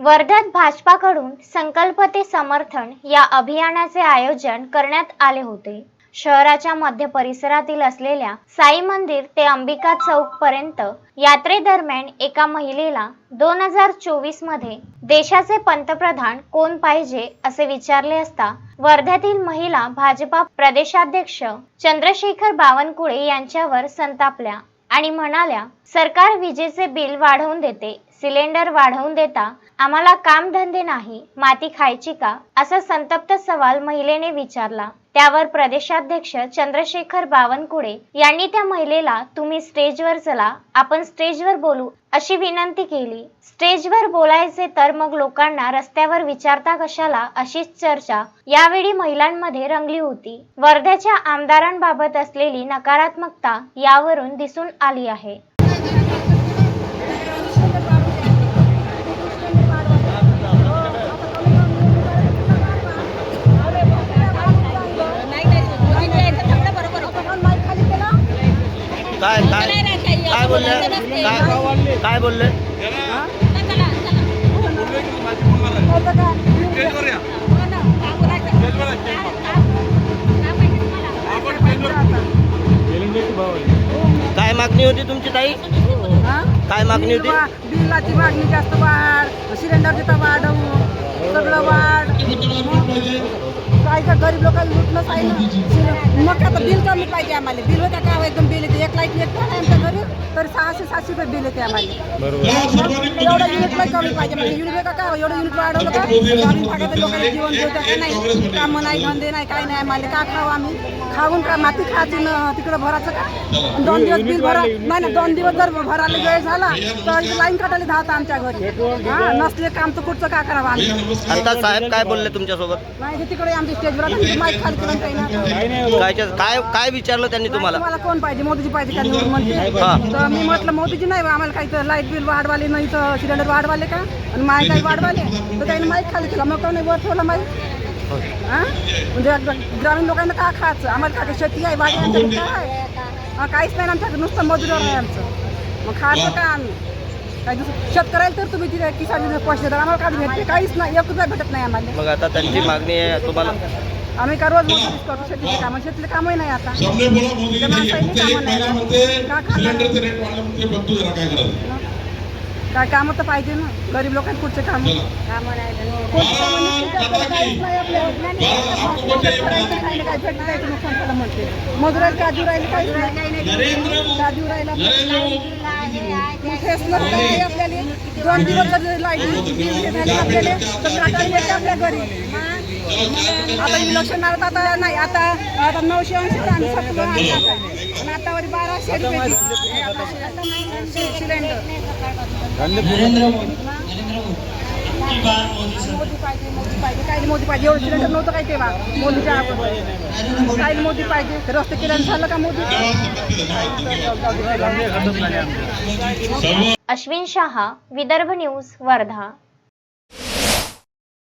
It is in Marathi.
वर्ध्यात भाजपाकडून संकल्प ते समर्थन या अभियानाचे आयोजन करण्यात आले होते. शहराच्या मध्य परिसरातील असलेल्या साई मंदिर ते अंबिका चौक पर्यंत यात्रेदरम्यान एका महिलेला दोन हजार चोवीसमध्ये देशाचे पंतप्रधान कोण पाहिजे असे विचारले असता वर्ध्यातील महिला भाजपा प्रदेशाध्यक्ष चंद्रशेखर बावनकुळे यांच्यावर संतापल्या आणि म्हणाल्या सरकार विजेचे बिल वाढवून देते सिलेंडर वाढवून देता आम्हाला कामधंदे नाही माती खायची का? असा संतप्त सवाल महिलेने विचारला. त्यावर प्रदेशाध्यक्ष चंद्रशेखर बावनकुळे यांनी त्या महिलेला तुम्ही स्टेजवर चला आपण स्टेजवर बोलू अशी विनंती केली. स्टेजवर बोलायचे तर मग लोकांना रस्त्यावर विचारता कशाला? अशीच चर्चा यावेळी महिलांमध्ये रंगली होती. वर्ध्याच्या आमदारांबाबत असलेली नकारात्मकता यावरून दिसून आली आहे. काय काय काय बोलले? काय काय बोलले. हो? काय मागणी होती तुमची ताई? काय मागणी होती? बिल- बिलाची मागणी जास्त वाढ सिलेंडर देता वाढवून सगळं वाढ. गरीब लोकांना लुटणंच आहे ना मग आता बिल कमी पाहिजे आम्हाला. बिल होत्या का एकदम बिल एक लाइट एक घरी तर सहाशे सातशे रुपये बिल येते आम्हाला. एवढं युनिट नाही कमी पाहिजे म्हणजे युनिट का? काय एवढं युनिट वाढवलं का? ग्रामीण भागातील लोकांना जीवन देतं का नाही कामं नाही धंदे नाही काय नाही आम्हाला का खावं आम्ही? खाऊन का माती खायची न तिकडं भरायचं का? दोन दिवस बिल भरा. नाही ना दोन दिवस जर भरायला वेळ झाला तर लाईन काढायला धावता आमच्या घरी. हा नसले काम तर कुठचं का करावं आम्ही? आता साहेब काय बोलले तुमच्यासोबत? नाही ते तिकडे आमच्या स्टेजवर माईक खाली करून काही ना काय काय विचारलं त्यांनी तुम्हाला? तुम्हाला कोण पाहिजे? मोदीची पाहिजे का निवडून म्हणते. तर मी म्हटलं मोदीजी नाही बा, आम्हाला काही तर लाइट बिल वाढवाले नाही तर सिलेंडर वाढवाले का? आणि माय काही वाढवाले? तर त्याने माईक खाली केला. मग नाही वर ठेवला माईक म्हणजे ग्रामीण लोकांना का खायचं? आम्हाला काय शेती आहे? भाजी आहे, आमच्याकडे काय? आहे? काहीच नाही आमच्या आमच्याकडे. नुसतं मजुरीवर आहे आमचं. मग खायचं का आम्ही? काय दुसरं शेतकऱ्याला तर तुम्ही तिथे किसान पैसे देता. आम्हाला काय भेटते? काहीच नाही. एक रुपया भेटत नाही आम्हाला. मग आता त्यांची मागणी आहे तुम्हाला आम्ही का रोज मजुरीच करतो शेतीचे कामं शेतीचे कामही नाही आता. सबने बोला मोदी जी फक्त एक महिना म्हणते का? खाणार? सिलेंडरचे रेट वाढले म्हणते बघतो जरा काय करायचं. काय कामं तर पाहिजे ना. गरीब लोकांना कुठचे काम? चला. कामं नाही धंदे. मजुराला काजू राहिले काहीच नाही? नरेंद्र काजू राहिला? नरेंद्र मोदी मग फेसवर आपल्याला दोन दिवस लाइट झाली आपल्याला तर काटायला येते आपल्या घरी. आता इलेक्शन आलं आता नाही आता आता नऊशे ऐंशी आम्ही सकलो आणि आता वरी बाराशे रुपये सिलेंडर मोदी. पाहिजे मोदी पाहिजे. काय मोदी पाहिजे? एवढं सिलेंडर नव्हतं काय तेव्हा? मोदीच्या अगोदर काय मोदी पाहिजे? रस्ते केल्यानं झालं का मोदी? अश्विन शहा विदर्भ न्यूज वर्धा.